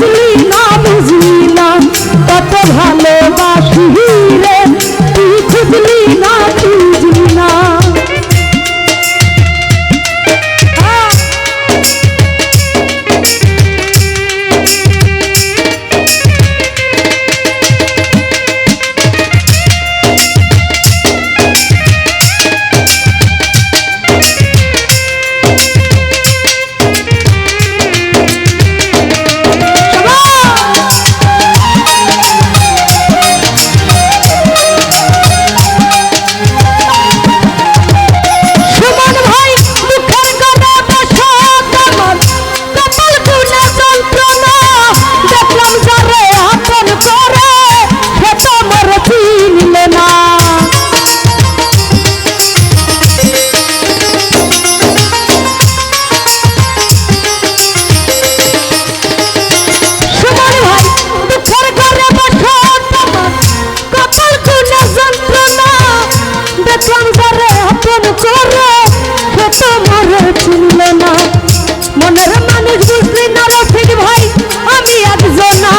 বুঝলি না বুঝলি না কত ভালো। চরে খেতে মরে চিনল না। মনের মানুষ বুঝলি না রে ভাই আমি একজনা।